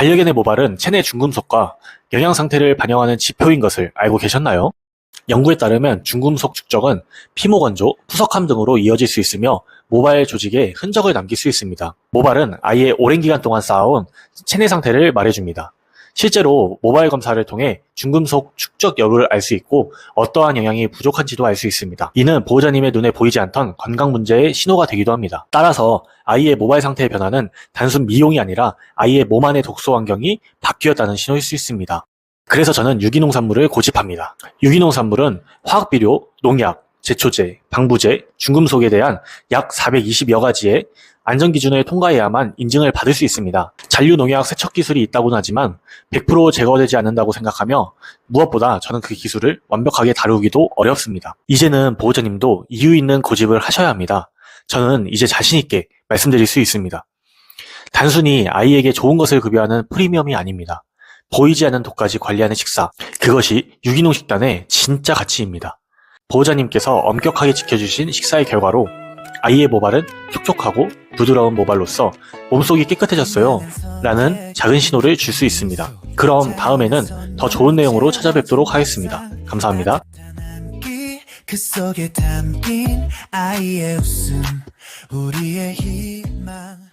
반려견의 모발은 체내 중금속과 영양 상태를 반영하는 지표인 것을 알고 계셨나요? 연구에 따르면 중금속 축적은 피모 건조, 푸석함 등으로 이어질 수 있으며 모발 조직에 흔적을 남길 수 있습니다. 모발은 아이의 오랜 기간 동안 쌓아온 체내 상태를 말해줍니다. 실제로 모발 검사를 통해 중금속 축적 여부를 알 수 있고 어떠한 영양이 부족한지도 알 수 있습니다. 이는 보호자님의 눈에 보이지 않던 건강 문제의 신호가 되기도 합니다. 따라서 아이의 모발 상태의 변화는 단순 미용이 아니라 아이의 몸 안의 독소 환경이 바뀌었다는 신호일 수 있습니다. 그래서 저는 유기농 산물을 고집합니다. 유기농 산물은 화학 비료, 농약, 제초제, 방부제, 중금속에 대한 약 420여 가지의 안전 기준을 통과해야만 인증을 받을 수 있습니다. 잔류 농약 세척 기술이 있다고는 하지만 100% 제거되지 않는다고 생각하며 무엇보다 저는 그 기술을 완벽하게 다루기도 어렵습니다. 이제는 보호자님도 이유 있는 고집을 하셔야 합니다. 저는 이제 자신있게 말씀드릴 수 있습니다. 단순히 아이에게 좋은 것을 급여하는 프리미엄이 아닙니다. 보이지 않는 독까지 관리하는 식사. 그것이 유기농 식단의 진짜 가치입니다. 보호자님께서 엄격하게 지켜주신 식사의 결과로 아이의 모발은 촉촉하고 부드러운 모발로서 몸속이 깨끗해졌어요. 라는 작은 신호를 줄 수 있습니다. 그럼 다음에는 더 좋은 내용으로 찾아뵙도록 하겠습니다. 감사합니다. 그 우리의 희망